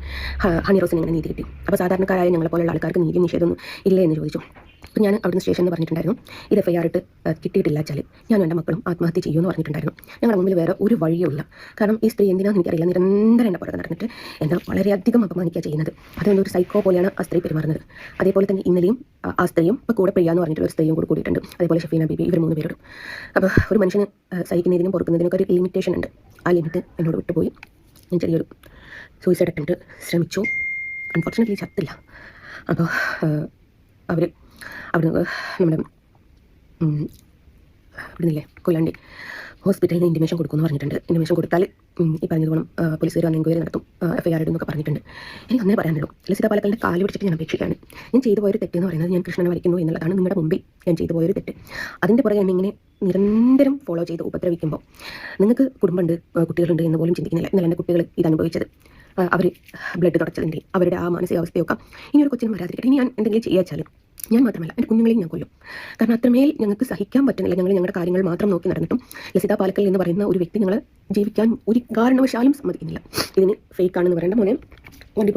ഹണി റോസിന് എങ്ങനെ നീതി കിട്ടി? അപ്പോൾ സാധാരണക്കാരായ ഞങ്ങളെ പോലുള്ള ആൾക്കാർക്ക് നീതി നിഷേധമൊന്നും ഇല്ലേ എന്ന് ചോദിച്ചു. അപ്പോൾ ഞാൻ അവിടുന്ന് സ്റ്റേഷനിൽ പറഞ്ഞിട്ടുണ്ടായിരുന്നു ഇത് എഫ് ഐ ആർ ഇട്ട് കിട്ടിയിട്ടില്ല വെച്ചാൽ ഞാനും എന്റെ മക്കളും ആത്മഹത്യ ചെയ്യുമെന്ന് പറഞ്ഞിട്ടുണ്ടായിരുന്നു. ഞങ്ങളുടെ മുമ്പിൽ വേറെ ഒരു വഴിയുമില്ല. കാരണം ഈ സ്ത്രീ എന്തിനാണെന്ന് എനിക്കറിയില്ല. നിരന്തരം എന്റെ പുറത്ത് നടന്നിട്ട് എന്നെ വളരെയധികം അപമാനിക്കുക ചെയ്യുന്നത്. അതുകൊണ്ട് ഒരു സൈക്കോ പോലെയാണ് ആ സ്ത്രീ പെരുമാറുന്നത്. അതേപോലെ തന്നെ ഇന്നലെയും ആ, സ്ത്രീയും ഇപ്പോൾ കൂടെ പ്രിയ എന്ന് പറഞ്ഞിട്ട് ഒരു സ്ത്രീയും കൂടെ കൂടിയിട്ടുണ്ട്. അതേപോലെ ഷഫീന ബീബി ഇവർ മൂന്ന് പേരോടും. അപ്പോൾ ഒരു മനുഷ്യന് സഹിക്കുന്നതിനും പൊറുക്കുന്നതിനൊക്കെ ഒരു ലിമിറ്റേഷൻ ഉണ്ട്. ആ ലിമിറ്റ് എന്നോട് വിട്ടുപോയി. ഞാൻ ചെറിയൊരു സൂയിസൈഡ് അറ്റംപ്റ്റ് ശ്രമിച്ചു. അൺഫോർച്ചുനേറ്റ്ലി ചത്തില്ല. അപ്പോൾ അവർ അവിടുന്ന് നമ്മുടെ അവിടെ ഇവിടുന്നില്ലേ കൊല്ലാണ്ടി ഹോസ്പിറ്റലിൽ നിന്ന് ഇന്റിമേഷൻ കൊടുക്കുമെന്ന് പറഞ്ഞിട്ടുണ്ട്. ഇന്റിമേഷൻ കൊടുത്താൽ ഈ പറഞ്ഞത് പറഞ്ഞതുപോലെ പോലീസ് വന്ന് എൻക്വയറി നടത്തും എഫ് ഐ ആർ ഇടുന്നൊക്കെ പറഞ്ഞിട്ടുണ്ട്. എനിക്ക് പറയാൻ പറയാനുള്ളൂ ലസിത പാലക്കാലിന്റെ കാൽ പിടിച്ചിട്ട് ഞാൻ അപേക്ഷിക്കുകയാണ്. ഞാൻ ചെയ്തു പോയൊരു തെറ്റെന്ന് പറയുന്നത് ഞാൻ കൃഷ്ണനെ വരയ്ക്കുന്നു എന്നുള്ളതാണ് നിങ്ങളുടെ മുമ്പിൽ ഞാൻ ചെയ്തു പോയൊരു തെറ്റ്. അതിന്റെ പുറകെ എന്നെ ഇങ്ങനെ നിരന്തരം ഫോളോ ചെയ്ത് ഉപദ്രവിക്കുമ്പോൾ നിങ്ങൾക്ക് കുടുംബമുണ്ട് കുട്ടികളുണ്ട് എന്ന് പോലും ചിന്തിക്കുന്നില്ല. ഇന്നലെ എന്റെ കുട്ടികൾ ഇത് അനുഭവിച്ചത്. അവർ ബ്ലഡ് തുടച്ചതിന്റെ അവരുടെ ആ മാനസികാവസ്ഥയൊക്കെ ഇനി ഒരു കൊച്ചിനും വരാതിരിക്കട്ടെ. ഇനി ഞാൻ എന്തെങ്കിലും ചെയ്യുക വെച്ചാലും ഞാൻ മാത്രമല്ല എന്റെ കുഞ്ഞുങ്ങളെയും ഞാൻ കൊല്ലും. കാരണം അത്രമേൽ ഞങ്ങൾക്ക് സഹിക്കാൻ പറ്റുന്നില്ല. ഞങ്ങൾ ഞങ്ങളുടെ കാര്യങ്ങൾ മാത്രം നോക്കി നടന്നിട്ടും ലസിത പാലക്കൽ എന്ന് പറയുന്ന ഒരു വ്യക്തി ഞങ്ങൾ ജീവിക്കാൻ ഒരു കാരണവശാലും സമ്മതിക്കുന്നില്ല. ഇതിന് ഫേക്ക് ആണെന്ന് പറയേണ്ട മോനെ. വണ്ടി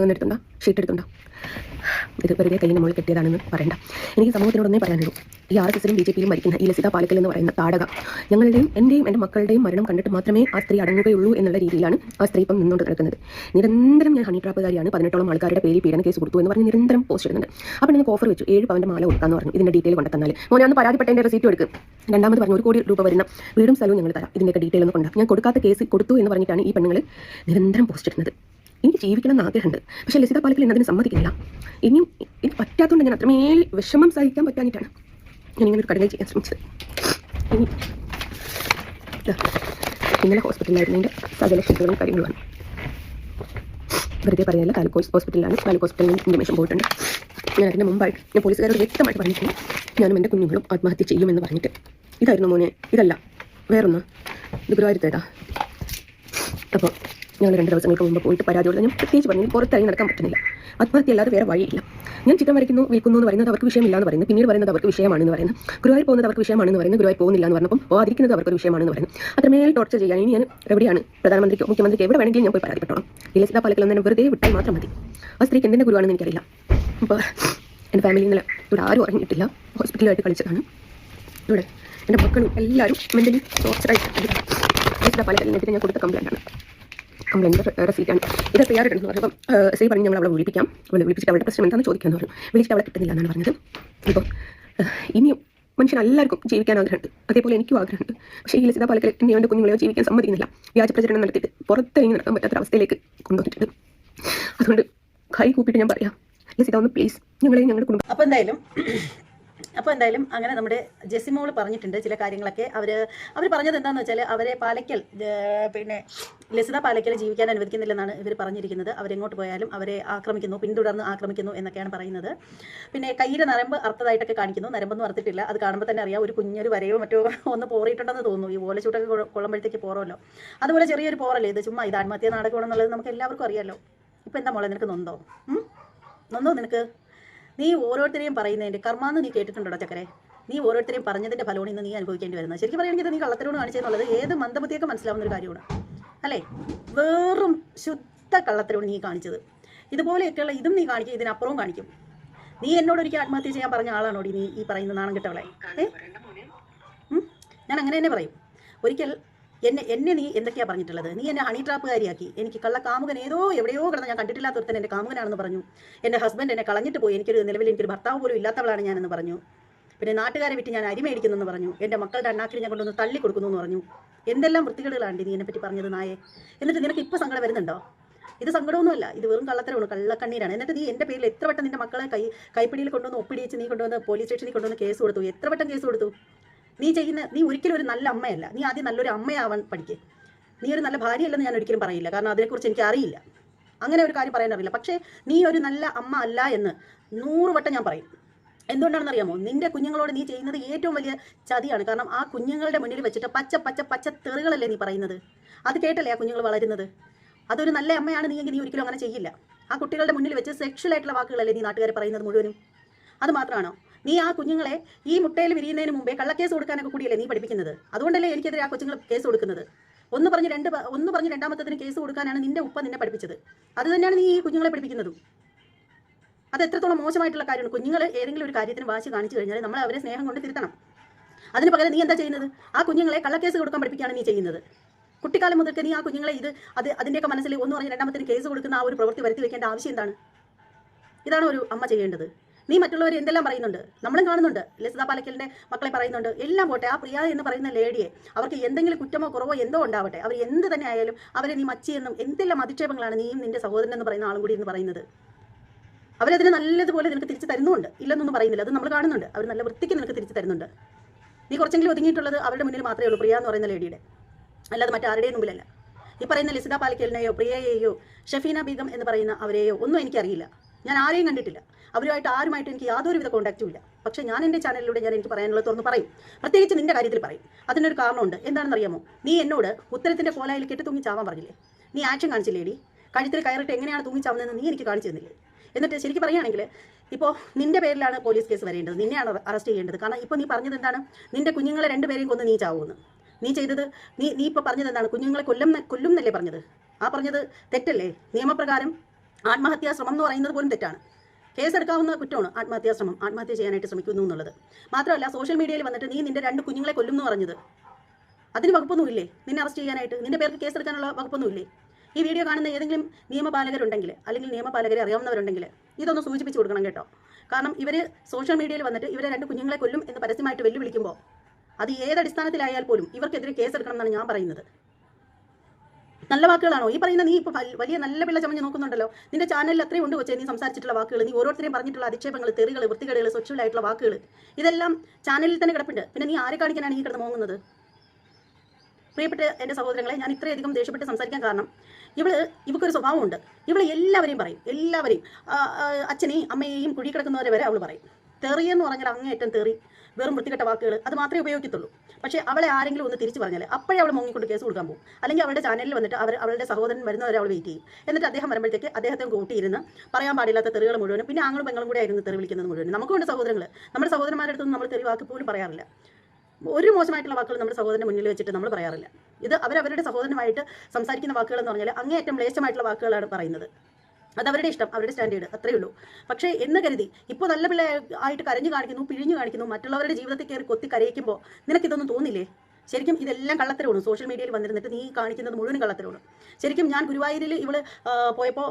എടുത്തുണ്ടോ ഷീറ്റ് എടുത്തുണ്ടോ ഇത് വെറുതെ കയ്യിൽ നമ്മൾ കെട്ടിയതാണെന്ന് പറയണ്ട. എനിക്ക് സമൂഹത്തിനോടൊന്നേ പറയാനുള്ളൂ. ഈ ആർ എസ് എസിലും ബി ജെ പിയിലും മരിക്കുന്ന ഈ ലസിത പാലക്കൽ എന്ന് പറയുന്ന താടക ഞങ്ങളുടെയും എന്റെയും എന്റെ മക്കളുടെയും മരണം കണ്ടിട്ട് മാത്രമേ ആ സ്ത്രീ അടങ്ങുകയുള്ളൂ എന്നുള്ള രീതിയിലാണ് ആ സ്ത്രീ ഇപ്പം നിന്നുകൊണ്ട് നടക്കുന്നത്. നിരന്തരം ഞാൻ ഹണി ട്രാപ്പുകാരിയാണ്. പതിനെട്ടോളം ആൾക്കാരുടെ പേരിൽ പീഡന കേസ് കൊടുത്തു എന്ന് പറഞ്ഞ് നിരന്തരം പോസ്റ്റ് ഇടുന്നുണ്ട്. അപ്പോൾ നിങ്ങൾക്ക് ഓഫർ വെച്ചു. ഏഴ് പവന്റെ മാല കൊടുക്കാമെന്ന് പറഞ്ഞു. ഇതിന്റെ ഡീറ്റെയിൽ കൊണ്ട് തന്നാൽ. മോനെ അന്ന് പരാതിപ്പെട്ടതിന്റെ റെസീറ്റ് എടുക്കും. രണ്ടാമത് പറഞ്ഞു ഒരു കോടി രൂപ വരുന്ന വീടും സ്ഥലവും ഞങ്ങൾ തരാം. ഇതിന്റെയൊക്കെ ഡീറ്റെയിൽ ഒന്ന് കൊണ്ടാണ് ഞാൻ കൊടുക്കാത്ത കേസ് കൊടുത്തു എന്ന് പറഞ്ഞിട്ടാണ് ഈ പെണ്ണുങ്ങൾ നിരന്തരം പോസ്റ്റ് ഇടുന്നത്. എനിക്ക് ജീവിക്കണം എന്ന് ആഗ്രഹമുണ്ട്. പക്ഷേ ലസിത പാലക്കൽ എന്നതിന് സമ്മതിക്കുന്നില്ല. ഇനിയും എനിക്ക് പറ്റാത്തതുകൊണ്ട് ഞാൻ അത്രമേൽ വിഷമം സഹിക്കാൻ പറ്റാഞ്ഞിട്ടാണ് ഞാൻ ഇങ്ങനെ ഒരു കടകൾ ചെയ്യാൻ ശ്രമിച്ചത്. ഇനി ഇന്നലെ ഹോസ്പിറ്റലിലായിരുന്നതിന്റെ സകല ഷെഡ്യൂളും കാര്യങ്ങളുമാണ് വെറുതെ പറയാനില്ല താലൂക്ക് ഹോസ്- ഹോസ്പിറ്റലിലാണ് താലൂക്ക് ഹോസ്പിറ്റലിൽ ഇൻഫർമേഷൻ പോയിട്ടുണ്ട്. ഞാൻ അതിന്റെ മുമ്പായിട്ട് ഞാൻ പോലീസുകാരോട് വ്യക്തമായിട്ട് പറഞ്ഞിട്ടുണ്ട്. ഞാനും എന്റെ കുഞ്ഞുങ്ങളും ആത്മഹത്യ ചെയ്യുമെന്ന് പറഞ്ഞിട്ട്. ഇതായിരുന്നു മോനെ ഇതല്ല വേറൊന്ന്. ഇത് ഗുരുവായൂരത്തേതാ. അപ്പോൾ ഞങ്ങൾ രണ്ട് ദിവസങ്ങൾക്ക് മുമ്പ് പോയിട്ട് പരാതി കൊടുത്ത് ഞാൻ പ്രത്യേകിച്ച് പറഞ്ഞു "എനിക്ക് പുറത്തിറങ്ങി നടക്കാൻ പറ്റുന്നില്ല. ആത്മഹത്യ അല്ലാതെ വേറെ വഴിയില്ല. ഞാൻ ചിത്രം വരയ്ക്കുന്നു വിൽക്കുന്നു എന്ന് പറയുന്നത് അവർക്ക് വിഷയമില്ല എന്ന് പറയുന്നത് പിന്നീട് പറയുന്നത് അവർക്ക് വിഷയമാണെന്ന് പറയുന്നത് ഗുരുവായൂർ പോകുന്നത് അവർക്ക് വിഷയമാണെന്ന് പറയുന്നത് ഗുരുവായൂർ പോകുന്നില്ല എന്ന് പറഞ്ഞപ്പോൾ പോകാതിരിക്കുന്നത് അവർക്ക് വിഷയമാണെന്ന് പറയുന്നത് അത്രമേൽ ടോർച്ചർ ചെയ്യാൻ ഇനി ഞാൻ എവിടെയാണ്? പ്രധാനമന്ത്രിക്കോ മുഖ്യമന്ത്രിക്ക് എവിടെ വേണമെങ്കിലും ഞാൻ പോയി പരാതിപ്പെട്ടോളാം ഇലസിത ലസിത പാലക്കൽ എന്നെ വെറുതെ വിട്ടാൽ മാത്രം മതി. ആ സ്ത്രീക്ക് എന്തിന്റെ ഗുരുവാണെന്ന് എനിക്കറിയില്ല. അപ്പോൾ എന്റെ ഫാമിലി ഇന്നലെ ഇവിടെ ആരും ഉറങ്ങിയിട്ടില്ല. ഹോസ്പിറ്റലുമായിട്ട് കളിച്ചതാണ്. ഇവിടെ എന്റെ മക്കളും എല്ലാവരും മെന്റലി ടോർച്ചറായിട്ട് ലസിത പാലക്കലിനെതിരെ ഞാൻ കൊടുത്ത കംപ്ലൈന്റ് ആണ്. കംപ്ലൈന്റ് റെസീറ്റാണ് ഇത് തയ്യാറിട്ടെന്ന് പറയുമ്പോൾ സി പറഞ്ഞ് ഞങ്ങൾ അവളെ വിളിപ്പിക്കാം. അവളെ വിളിപ്പിച്ചിട്ട് അവളുടെ പ്രശ്നം എന്താണെന്ന് ചോദിക്കാമെന്ന് പറഞ്ഞു. വിളിച്ചിട്ട് അവളെ കിട്ടുന്നില്ല എന്നാണ് പറഞ്ഞത്. ഇപ്പോൾ ഇനിയും മനുഷ്യൻ എല്ലാവർക്കും ജീവിക്കാൻ ആഗ്രഹമുണ്ട്. അതേപോലെ എനിക്കും ആഗ്രഹമുണ്ട്. പക്ഷേ ഈ ലസിത പാലക്കൽ എന്നെ അവന്റെ കുഞ്ഞുങ്ങളെയോ ജീവിക്കാൻ സമ്മതിക്കുന്നില്ല. വ്യാജ പ്രചരണം നടത്തിയിട്ട് പുറത്തിറങ്ങി നടക്കാൻ പറ്റാത്ത അവസ്ഥയിലേക്ക് കൊണ്ടുവന്നിട്ടുണ്ട്. അതുകൊണ്ട് കൈ കൂപ്പിയിട്ട് ഞാൻ പറയാം ലസിത ഒന്ന് പ്ലീസ് ഞങ്ങളെയും ഞങ്ങളുടെ കുടുംബം അപ്പോൾ എന്തായാലും അപ്പോൾ എന്തായാലും അങ്ങനെ നമ്മുടെ ജെസിമോൾ പറഞ്ഞിട്ടുണ്ട് ചില കാര്യങ്ങളൊക്കെ. അവർ അവർ പറഞ്ഞത് എന്താണെന്ന് വെച്ചാൽ അവരെ പാലയ്ക്കൽ പിന്നെ ലസിത പാലയ്ക്കൽ ജീവിക്കാൻ അനുവദിക്കുന്നില്ലെന്നാണ് ഇവർ പറഞ്ഞിരിക്കുന്നത്. അവരെങ്ങോട്ട് പോയാലും അവരെ ആക്രമിക്കുന്നു പിന്തുടർന്ന് ആക്രമിക്കുന്നു എന്നൊക്കെയാണ് പറയുന്നത്. പിന്നെ കയ്യിലെ നരമ്പ് അർത്ഥതായിട്ടൊക്കെ കാണിക്കുന്നു. നരമ്പൊന്നും അർത്തിട്ടില്ല അത് കാണുമ്പോൾ തന്നെ അറിയാം ഒരു കുഞ്ഞൊരു വരയോ മറ്റോ ഒന്ന് പോറിയിട്ടുണ്ടെന്ന് തോന്നുന്നു. ഈ ഓലച്ചൂട്ടൊക്കെ കൊള്ളുമ്പോഴത്തേക്ക് പോറല്ലോ. അതുപോലെ ചെറിയൊരു പോറല്ലേ ഇത്? ചുമ്മാ ഇത് ആത്മഹത്യ നാടകമാണെന്നുള്ളത് നമുക്ക് എല്ലാവർക്കും അറിയാമല്ലോ ഇപ്പം എന്താ മോളെ നിനക്ക് നൊന്തോ? നൊന്തോ നിനക്ക്? നീ ഓരോരുത്തരെയും പറയുന്നതിന്റെ കർമാന്ന് നീ കേട്ടിട്ടുണ്ടോ ചക്കരെ? നീ ഓരോരുത്തരെയും പറഞ്ഞതിന്റെ ഫലമാണ് ഇന്ന് നീ അനുഭവിക്കേണ്ടി വരുന്നത്. ശരിക്കും പറയുകയാണെങ്കിൽ ഇത് നീ കള്ളത്തരോട് കാണിച്ചെന്നുള്ളത് ഏത് മന്ദബുദ്ധിയൊക്കെ മനസ്സിലാവുന്ന ഒരു കാര്യമാണ്. അല്ലേ? വെറും ശുദ്ധ കള്ളത്തരോട് നീ കാണിച്ചത്. ഇതുപോലെയൊക്കെയുള്ള ഇതും നീ കാണിക്കും ഇതിനപ്പുറവും കാണിക്കും. നീ എന്നോട് ഒരിക്കൽ ആത്മഹത്യ ചെയ്യാൻ പറഞ്ഞ ആളാണോടി നീ ഈ പറയുന്ന നാണം കിട്ടവളെ ഏ ഞാൻ അങ്ങനെ തന്നെ പറയും. ഒരിക്കൽ എന്നെ എന്നെ നീ എന്തൊക്കെയാ പറഞ്ഞിട്ടുള്ളത്? നീ എന്നെ ഹണി ട്രാപ്പുകാരിയാക്കി എനിക്ക് കള്ള കാമുകൻ ഏതോ എവിടെയോ കിടന്ന് ഞാൻ കണ്ടിട്ടില്ലാത്ത ഒരുത്തൻ എന്റെ കാമുകനാണെന്ന് പറഞ്ഞു. എന്റെ ഹസ്ബൻഡ് എന്നെ കളഞ്ഞിട്ട് പോയി. എനിക്കൊരു നിലവിൽ എനിക്കൊരു ഭർത്താവ് പോലും ഇല്ലാത്തവളാണ് ഞാനെന്ന് പറഞ്ഞു. പിന്നെ നാട്ടുകാരെ വിട്ട് ഞാൻ അരി മേടിക്കുന്നെന്ന് പറഞ്ഞു. എന്റെ മക്കളുടെ അണ്ണാക്കിൽ ഞാൻ കൊണ്ടുവന്ന് തള്ളി കൊടുക്കുന്നു എന്ന് പറഞ്ഞു. എന്തെല്ലാം വൃത്തികേടുകളാണ് നീ എന്നെപ്പറ്റി പറഞ്ഞത് നായെ? എന്നിട്ട് നിനക്ക് ഇപ്പോൾ സങ്കടം വരുന്നുണ്ടോ? ഇത് സങ്കടമൊന്നുമല്ല. ഇത് വെറും കള്ളത്തരമാണ്. കള്ളക്കണ്ണീരാണ്. എന്നിട്ട് നീ എന്റെ പേരിൽ എത്ര വട്ടം നിന്റെ മക്കളെ കൈ കൈപ്പിടിയിൽ കൊണ്ടുവന്ന് ഒപ്പിടിച്ച് നീ കൊണ്ടുവന്ന് പോലീസ് സ്റ്റേഷനിൽ കൊണ്ടുവന്ന് കേസ് കൊടുത്തു? എത്ര വട്ടം കേസ് കൊടുത്തു? നീ ചെയ്യുന്ന നീ ഒരിക്കലും ഒരു നല്ല അമ്മയല്ല. നീ ആദ്യം നല്ലൊരു അമ്മയാവാൻ പഠിക്കേ. നീ ഒരു നല്ല ഭാര്യയല്ലെന്ന് ഞാൻ ഒരിക്കലും പറയില്ല. കാരണം അതിനെക്കുറിച്ച് എനിക്ക് അറിയില്ല. അങ്ങനെ ഒരു കാര്യം പറയാൻ അറിയില്ല. പക്ഷേ നീ ഒരു നല്ല അമ്മ അല്ല എന്ന് നൂറ് വട്ടം ഞാൻ പറയും. എന്തുകൊണ്ടാണെന്ന് അറിയാമോ നിന്റെ കുഞ്ഞുങ്ങളോട് നീ ചെയ്യുന്നത് ഏറ്റവും വലിയ ചതിയാണ്. കാരണം ആ കുഞ്ഞുങ്ങളുടെ മുന്നിൽ വെച്ചിട്ട് പച്ച പച്ച പച്ച തെറികളല്ലേ നീ പറയുന്നത്? അത് കേട്ടല്ലേ ആ കുഞ്ഞുങ്ങൾ വളരുന്നത്? അതൊരു നല്ല അമ്മയാണ് നീ എങ്കിൽ നീ ഒരിക്കലും അങ്ങനെ ചെയ്യില്ല. ആ കുട്ടികളുടെ മുന്നിൽ വെച്ച് സെക്ഷൽ ആയിട്ടുള്ള വാക്കുകളല്ലേ നീ നാട്ടുകാരെ പറയുന്നത് മുഴുവനും? അത് മാത്രമാണോ? നീ ആ കുഞ്ഞുങ്ങളെ ഈ മുട്ടയിൽ വിരിയുന്നതിന് മുമ്പേ കള്ളക്കേസ് കൊടുക്കാനൊക്കെ കൂടിയല്ലേ നീ പഠിപ്പിക്കുന്നത്? അതുകൊണ്ടല്ലേ എനിക്കെതിരെ ആ കൊച്ചുങ്ങൾ കേസ് കൊടുക്കുന്നത്? ഒന്ന് പറഞ്ഞ് രണ്ട് ഒന്ന് പറഞ്ഞ് രണ്ടാമത്തതിന് കേസ് കൊടുക്കാനാണ് നിന്റെ ഉപ്പ നിന്നെ പഠിപ്പിച്ചത്. അത് തന്നെയാണ് നീ ഈ കുഞ്ഞുങ്ങളെ പഠിപ്പിക്കുന്നതും. അത് എത്രത്തോളം മോശമായിട്ടുള്ള കാര്യമാണ്. കുഞ്ഞുങ്ങൾ ഏതെങ്കിലും ഒരു കാര്യത്തിന് വാശി കാണിച്ചു കഴിഞ്ഞാൽ നമ്മൾ അവരെ സ്നേഹം കൊണ്ട് തിരുത്തണം. അതിന് പകരം നീ എന്താ ചെയ്യുന്നത്? ആ കുഞ്ഞുങ്ങളെ കള്ളക്കേസ് കൊടുക്കാൻ പഠിപ്പിക്കുകയാണ് നീ ചെയ്യുന്നത്. കുട്ടിക്കാലം മുതൽക്ക് നീ ആ കുഞ്ഞുങ്ങളെ ഇത് അത് അതിന്റെയൊക്കെ മനസ്സിൽ ഒന്ന് പറഞ്ഞ് രണ്ടാമത്തിന് കേസ് കൊടുക്കുന്ന ആ ഒരു പ്രവൃത്തി വരുത്തി വെക്കേണ്ട ആവശ്യം എന്താണ്? ഇതാണ് ഒരു അമ്മ ചെയ്യേണ്ടത്. നീ മറ്റുള്ളവർ എന്തെല്ലാം പറയുന്നുണ്ട്? നമ്മളും കാണുന്നുണ്ട്. ലസിത പാലക്കലിന്റെ മക്കളെ പറയുന്നുണ്ട്. എല്ലാം പോട്ടെ ആ പ്രിയ എന്ന് പറയുന്ന ലേഡിയെ അവർക്ക് എന്തെങ്കിലും കുറ്റമോ കുറവോ എന്തോ ഉണ്ടാവട്ടെ അവർ എന്ത് തന്നെ ആയാലും അവരെ നീ മച്ചിയെന്നും എന്തെല്ലാം അധിക്ഷേപങ്ങളാണ് നീയും നിന്റെ സഹോദരൻ എന്ന് പറയുന്ന ആളും കൂടി എന്ന് പറയുന്നത്. അവരതിന് നല്ലതുപോലെ നിനക്ക് തിരിച്ചു തരുന്നുണ്ട് ഇല്ലെന്നൊന്നും പറയുന്നില്ല. അത് നമ്മൾ കാണുന്നുണ്ട്. അവർ നല്ല വൃത്തിക്ക് നിനക്ക് തിരിച്ചു തരുന്നുണ്ട്. നീ കുറച്ചെങ്കിലും ഒതുങ്ങിയിട്ടുള്ളത് അവരുടെ മുന്നിൽ മാത്രമേ ഉള്ളൂ പ്രിയ എന്ന് പറയുന്ന ലേഡിയുടെ. അല്ലാതെ മറ്റാരുടെയും മുമ്പിലല്ല. ഈ പറയുന്ന ലിസിത പാലക്കലിനെയോ പ്രിയയെയോ ഷഫീന ബീഗം എന്ന് പറയുന്ന അവരെയോ ഒന്നും എനിക്കറിയില്ല. ഞാൻ ആരെയും കണ്ടിട്ടില്ല. അവരുമായിട്ട് ആരുമായിട്ട് എനിക്ക് യാതൊരു വിധ കോൺടാക്റ്റും ഇല്ല. പക്ഷേ ഞാൻ എന്റെ ചാനലിലൂടെ ഞാൻ എനിക്ക് പറയാനുള്ളത് തുറന്ന് പറയും. പ്രത്യേകിച്ച് നിന്റെ കാര്യത്തിൽ പറയും. അതിനൊരു കാരണമുണ്ട്. എന്താണെന്ന് അറിയാമോ നീ എന്നോട് ഉത്തരത്തിന്റെ കോലായിൽ കെട്ടി തൂങ്ങി ചാവാൻ പറഞ്ഞില്ലേ? നീ ആക്ഷൻ കാണിച്ചില്ലേടി? കഴുത്തിൽ കയറിട്ട് എങ്ങനെയാണ് തൂങ്ങി ചാവുന്നതെന്ന് നീ എനിക്ക് കാണിച്ചു തന്നില്ലേ? എന്നിട്ട് ശരിക്ക് പറയുകയാണെങ്കിൽ ഇപ്പോൾ നിന്റെ പേരിലാണ് പോലീസ് കേസ് വരേണ്ടത്. നിന്നെയാണ് അറസ്റ്റ് ചെയ്യേണ്ടത്. കാരണം ഇപ്പോൾ നീ പറഞ്ഞത് എന്താണ്? നിന്റെ കുഞ്ഞുങ്ങളെ രണ്ടുപേരെയും കൊന്ന് നീ ചാവുമെന്ന്. നീ ചെയ്തത് നീ നീ ഇപ്പോൾ പറഞ്ഞത് എന്താണ്? കുഞ്ഞുങ്ങളെ കൊല്ലും കൊല്ലും എന്നല്ലേ പറഞ്ഞത്? ആ പറഞ്ഞത് തെറ്റല്ലേ? നിയമപ്രകാരം ആത്മഹത്യാ ശ്രമം എന്ന് പറയുന്നത് പോലും തെറ്റാണ്. കേസെടുക്കാവുന്ന കുറ്റമാണ് ആത്മഹത്യാശ്രമം ആത്മഹത്യ ചെയ്യാനായിട്ട് ശ്രമിക്കുന്നു എന്നുള്ളത്. മാത്രമല്ല സോഷ്യൽ മീഡിയയിൽ വന്നിട്ട് നീ നിന്റെ രണ്ട് കുഞ്ഞുങ്ങളെ കൊല്ലും എന്ന് പറഞ്ഞത്. അതിന് വകുപ്പൊന്നുമില്ലേ നിന്നെ അറസ്റ്റ് ചെയ്യാനായിട്ട്. നിന്റെ പേർക്ക് കേസെടുക്കാനുള്ള വകുപ്പൊന്നുമില്ലേ ഈ വീഡിയോ കാണുന്ന ഏതെങ്കിലും നിയമപാലകരുണ്ടെങ്കിൽ അല്ലെങ്കിൽ നിയമപാലകരെ അറിയാവുന്നവരുണ്ടെങ്കിൽ ഇതൊന്ന് സൂചിപ്പിച്ചു കൊടുക്കണം കേട്ടോ. കാരണം ഇവർ സോഷ്യൽ മീഡിയയിൽ വന്നിട്ട് ഇവരെ രണ്ട് കുഞ്ഞുങ്ങളെ കൊല്ലും എന്ന് പരസ്യമായിട്ട് വെല്ലുവിളിക്കുമ്പോൾ അത് ഏതടിസ്ഥാനത്തിലായാൽ പോലും ഇവർക്കെതിരെ കേസെടുക്കണം എന്നാണ് ഞാൻ പറയുന്നത്. നല്ല വാക്കുകളാണോ? ഈ പറയുന്ന നീ ഇപ്പോൾ വലിയ നല്ല പിള്ള ചമഞ്ഞ് നോക്കുന്നുണ്ടല്ലോ. നിന്റെ ചാനലിൽ അത്രയും ഉണ്ട് കൊച്ചേ നീ സംസാരിച്ചിട്ടുള്ള വാക്കുകൾ നീ ഓരോരുത്തരെയും പറഞ്ഞിട്ടുള്ള അധിക്ഷേപങ്ങൾ തെറികൾ വൃത്തികേടുകൾ സെക്ഷൽ ആയിട്ടുള്ള വാക്കുകൾ ഇതെല്ലാം ചാനലിൽ തന്നെ കിടപ്പുണ്ട്. പിന്നെ നീ ആരെ കാണിക്കാനാണ് ഈ കിടന്ന് മോങ്ങുന്നത്? പ്രിയപ്പെട്ട എന്റെ സഹോദരങ്ങളെ ഞാൻ ഇത്രയധികം ദേഷ്യപ്പെട്ട് സംസാരിക്കാൻ കാരണം ഇവൾ ഇവക്കൊരു സ്വഭാവമുണ്ട്. ഇവൾ എല്ലാവരെയും പറയും. എല്ലാവരെയും. അച്ഛനെയും അമ്മയെയും കുഴി കിടക്കുന്നവരെ വരെ അവൾ പറയും. തെറി എന്ന് പറഞ്ഞാൽ അങ്ങേയറ്റം തെറി വെറും വൃത്തികെട്ട വാക്കുകൾ അത് മാത്രമേ ഉപയോഗിക്കത്തുള്ളൂ. പക്ഷേ അവളെ ആരെങ്കിലും ഒന്ന് തിരിച്ചു പറഞ്ഞാൽ അപ്പോഴേ അവൾ മുങ്ങിക്കൊണ്ട് കേസ് കൊടുക്കാൻ പോകും. അല്ലെങ്കിൽ അവളുടെ ചാനലിൽ വന്നിട്ട് അവർ അവളുടെ സഹോദരൻ വരുന്നവരെ അവൾ വെയിറ്റ് ചെയ്യും. എന്നിട്ട് അദ്ദേഹം വരുമ്പോഴത്തേക്ക് അദ്ദേഹത്തെ കൂട്ടിയിരുന്ന് പറയാൻ പാടില്ലാത്ത തെറികൾ മുഴുവനും പിന്നെ ആങ്ങളും പെങ്ങളും കൂടെ ആയിരുന്നു തെറി വിളിക്കുന്നത് മുഴുവനും. നമുക്കുണ്ട് സഹോദരങ്ങൾ നമ്മുടെ സഹോദരന്മാരുടെ അടുത്തൊന്നും നമ്മൾ തെറി വാക്ക് പോലും പറയാറില്ല. ഒരു മോശമായിട്ടുള്ള വാക്കുകൾ നമ്മുടെ സഹോദരന്റെ മുന്നിൽ വെച്ചിട്ട് നമ്മൾ പറയാറില്ല. ഇത് അവരവരുടെ സഹോദരനുമായിട്ട് സംസാരിക്കുന്ന വാക്കുകൾ എന്ന് പറഞ്ഞാൽ അങ്ങേയറ്റം ലേശമായിട്ടുള്ള വാക്കുകളാണ് പറയുന്നത്. അത് അവരുടെ ഇഷ്ടം അവരുടെ സ്റ്റാൻഡേർഡ് അത്രയേ ഉള്ളൂ. പക്ഷേ എന്ന് കരുതി ഇപ്പോൾ നല്ല പിള്ളേ ആയിട്ട് കരഞ്ഞു കാണിക്കുന്നു പിഴിഞ്ഞു കാണിക്കുന്നു മറ്റുള്ളവരുടെ ജീവിതത്തിൽ കയറി കൊത്തി കരയിക്കുമ്പോൾ നിനക്കിതൊന്നും തോന്നില്ലേ? ശരിക്കും ഇതെല്ലാം കള്ളത്തരമാണ്. സോഷ്യൽ മീഡിയയിൽ വന്നിരുന്നിട്ട് നീ കാണിക്കുന്നത് മുഴുവൻ കള്ളത്തരമാണ്. ശരിക്കും ഞാൻ ഗുരുവായൂരിൽ ഇവൾ പോയപ്പോൾ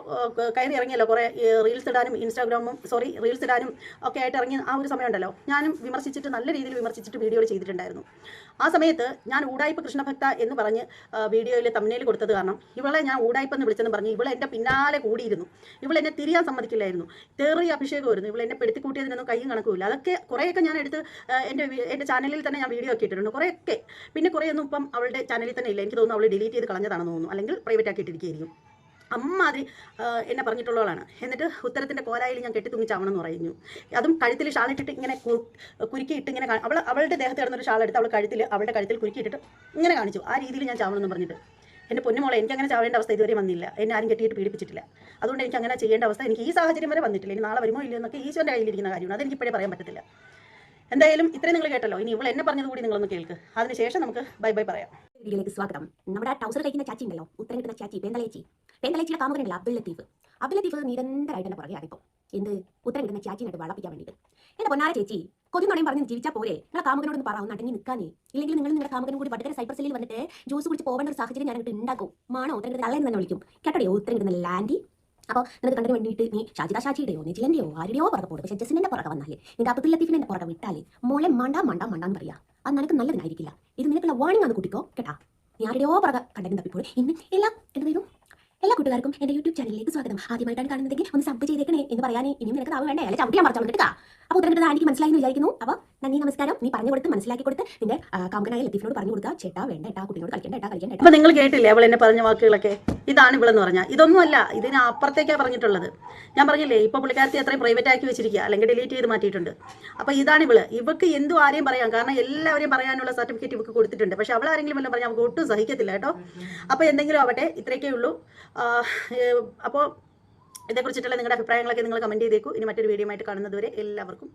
കയറി ഇറങ്ങിയല്ലോ കുറേ റീൽസ് ഇടാനും ഇൻസ്റ്റാഗ്രാമും സോറി റീൽസ് ഇടാനും ഒക്കെ ആയിട്ട് ഇറങ്ങിയ ആ ഒരു സമയമുണ്ടല്ലോ ഞാനും വിമർശിച്ചിട്ട് നല്ല രീതിയിൽ വിമർശിച്ചിട്ട് വീഡിയോകൾ ചെയ്തിട്ടുണ്ടായിരുന്നു. ആ സമയത്ത് ഞാൻ ഊടായ്പ കൃഷ്ണഭക്ത എന്ന് പറഞ്ഞ് വീഡിയോയിൽ തമ്മിൽ കൊടുത്തത് കാരണം ഇവളെ ഞാൻ ഊടായ്പ എന്ന് വിളിച്ചെന്ന് പറഞ്ഞ് ഇവളെ എന്റെ പിന്നാലെ കൂടിയിരുന്നു. ഇവളെന്നെ തിരിയാൻ സമ്മതിക്കില്ലായിരുന്നു. തേറി അഭിഷേകമായിരുന്നു ഇവളെന്നെ പെടുത്തി കൂട്ടിയതിനൊന്നും കയ്യും കണക്കുമില്ല അതൊക്കെ കുറേയൊക്കെ ഞാൻ എടുത്ത് എന്റെ എന്റെ ചാനലിൽ തന്നെ ഞാൻ വീഡിയോ ഒക്കെ ഇട്ടിട്ടുണ്ട്. കുറേയൊക്കെ. പിന്നെ കുറേയൊന്നും ഇപ്പം അവളുടെ ചാനലിൽ തന്നെ ഇല്ല. എനിക്ക് തോന്നുന്നു അവൾ ഡിലീറ്റ് ചെയ്ത് കളഞ്ഞതാണെന്ന് തോന്നുന്നു. അല്ലെങ്കിൽ പ്രൈവറ്റ് ആക്കി അമ്മാതിരി എന്നെ പറഞ്ഞിട്ടുള്ളവളാണ്. എന്നിട്ട് ഉത്തരത്തിന്റെ കോലായിൽ ഞാൻ കെട്ടിത്തൂങ്ങി ചാവണം എന്ന് പറഞ്ഞു അതും കഴുത്തിൽ ഷാളിട്ടിട്ട് ഇങ്ങനെ കുരുക്കിയിട്ട് ഇങ്ങനെ അവൾ അവളുടെ ദേഹത്ത് കിടന്നൊരു ഷാളെടുത്ത് അവൾ കഴുത്തിൽ അവളുടെ കഴുത്തിൽ കുരുക്കിയിട്ടിട്ട് ഇങ്ങനെ കാണിച്ചു. ആ രീതിയിൽ ഞാൻ ചാവണം എന്ന് പറഞ്ഞിട്ട്. എന്റെ പൊന്നുമോളെ എനിക്ക് അങ്ങനെ ചാവേണ്ട അവസ്ഥ ഇതുവരെ വന്നില്ല. എന്നെ ആരും കെട്ടിയിട്ട് പീഡിപ്പിച്ചിട്ടില്ല. അതുകൊണ്ട് എനിക്ക് അങ്ങനെ ചെയ്യേണ്ട അവസ്ഥ എനിക്ക് ഈ സാഹചര്യം വരെ വന്നിട്ടില്ല. ഇനി നാളെ വരുമോ ഇല്ലയോ എന്നൊക്കെ ഈശ്വരന്റെ കയ്യിലിരിക്കുന്ന കാര്യമാണ്. അതെനിക്ക് ഇപ്പോഴേ പറയാൻ പറ്റത്തില്ല. എന്തായാലും ഇത്രയും നിങ്ങൾ കേട്ടല്ലോ. ഇനി ഇവൾ എന്നെ പറഞ്ഞത് കൂടി നിങ്ങളൊന്ന് കേൾക്ക്. അതിനുശേഷം നമുക്ക് ബൈ ബൈ പറയാം. വീഡിയോയിലേക്ക് സ്വാഗതം. നമ്മുടെ ടൗസർ കഴിക്കുന്ന ചാച്ചി ഉണ്ടല്ലോ. ഉത്തരം കിട്ടുന്ന ചാച്ചി പെന്തലേച്ചി പെന്തലേച്ചിയുടെ കാമുകനുണ്ടല്ലോ അബ്ദുൽ ലത്തീഫ്. അബ്ദുൽ ലത്തീഫ് നിരന്തരമായിട്ട് പുറകെ അതിപ്പോ എന്ത് ഉത്തരം കിട്ടുന്ന ചാച്ചിനായിട്ട് വളപ്പിക്കാൻ വേണ്ടിയിട്ട്. എന്റെ പൊന്നാര ചേച്ചി കൊതി നുണയും പറഞ്ഞ് ജീവിച്ചാൽ പോരെ. നിങ്ങളെ കാമുകനോട് പറ ഒന്ന് അടങ്ങി നിൽക്കാനേ. ഇല്ലെങ്കിൽ നിങ്ങൾ നിങ്ങളുടെ കാമുകനും കൂടി വടകര സൈബർ സെല്ലിൽ വന്നിട്ട് ജ്യൂസ് കുടിച്ച് പോകേണ്ട ഒരു സാഹചര്യം ഞാൻ ഉണ്ടാക്കും. മാണോ? ഉത്തരം കിട്ടുന്ന അല്ലെന്ന് തന്നെ വിളിക്കും. കേട്ടോ ഉത്തരം കിട്ടുന്ന ലാൻഡി? അപ്പോൾ നിനക്ക് കണ്ടതിന് വേണ്ടിയിട്ട് നീ ഷാജിദ ഷാജിയുടെയോ നിജിലന്റെയോ ആരുടെയോ പുറകെ പോകും പക്ഷേ ജസ്സിന്റെ പുറകെ വന്നാലേ നിന്റെ അബ്ദുൽ ലത്തീഫിന്റെ പുറകെ വിട്ടാലേ മോളെ മണ്ട മണ്ട മണ്ടാന്ന് പറയാ. അത് നിനക്ക് നല്ലതിനായിരിക്കില്ല. ഇത് നിനക്കുള്ള വാണിംഗ് ആണ് കുട്ടിക്കോ. കേട്ടാ? നീ ആരുടെയോ പുറകെ കണ്ടതിന് തപ്പിപ്പോൾ ഇന്ന് എല്ലാം എന്ത് ചെയ്തു? എല്ലാ കൂട്ടുകാർക്കും എന്റെ യൂട്യൂബ് ചാനലിലേക്ക് സ്വാഗതം. ആദ്യമായിട്ടാണ് കാണുന്നതെങ്കിൽ ഒന്ന് സബ് ചെയ്തേക്കണേ എന്ന് പറയാനേ ഇനിയും നിനക്ക് നാവ് വേണ്ടേ? അല്ലെ ചവിട്ടിയാൻ പറഞ്ഞു കേട്ടാ? അപ്പോൾ ഉത്തരം കിട്ടുന്ന ആന്റിക്ക് മനസ്സിലായി എന്ന് വിചാരിക്കുന്നു. അപ്പോൾ നന്ദി നമസ്കാരം. നീ പറഞ്ഞു കൊടുത്ത് മനസ്സിലാക്കി കൊടുത്ത് നിന്റെ കാമുകനായ ലത്തീഫിനോട് പറഞ്ഞു കൊടുക്കുക ചേട്ടാ വേണ്ട ഏട്ടാ കുട്ടിയോട് കളിക്കണ്ട ഏട്ടാ കളിക്കണ്ട അപ്പൊ നിങ്ങൾ കേട്ടില്ലേ അവൾ എന്നെ പറഞ്ഞ വാക്കുകളൊക്കെ? ഇതാണ് ഇവളെന്ന് പറഞ്ഞാൽ ഇതൊന്നുമല്ല ഇതിന് അപ്പുറത്തേക്കാണ് പറഞ്ഞിട്ടുള്ളത്. ഞാൻ പറഞ്ഞില്ലേ ഇപ്പോൾ പുള്ളിക്കാരത്തി അത്രയും പ്രൈവറ്റ് ആക്കി വെച്ചിരിക്കുക അല്ലെങ്കിൽ ഡിലീറ്റ് ചെയ്ത് മാറ്റിയിട്ടുണ്ട്. അപ്പോൾ ഇതാണ് ഇവൾ. ഇവക്ക് എന്തും ആരെയും പറയാം കാരണം എല്ലാവരെയും പറയാനുള്ള സർട്ടിഫിക്കറ്റ് ഇവക്ക് കൊടുത്തിട്ടുണ്ട്. പക്ഷെ അവൾ ആരെങ്കിലും വല്ലതും പറഞ്ഞാൽ അവൾക്ക് ഒട്ടും സഹിക്കത്തില്ല കേട്ടോ. അപ്പോൾ എന്തെങ്കിലും ആവട്ടെ ഇത്രയൊക്കെ ഉള്ളൂ. അപ്പോൾ ഇതേക്കുറിച്ചിട്ടുള്ള നിങ്ങളുടെ അഭിപ്രായങ്ങളൊക്കെ നിങ്ങൾ കമന്റ് ചെയ്തേക്കൂ. ഇനി മറ്റൊരു വീഡിയോ ആയിട്ട് കാണുന്നതുവരെ എല്ലാവർക്കും.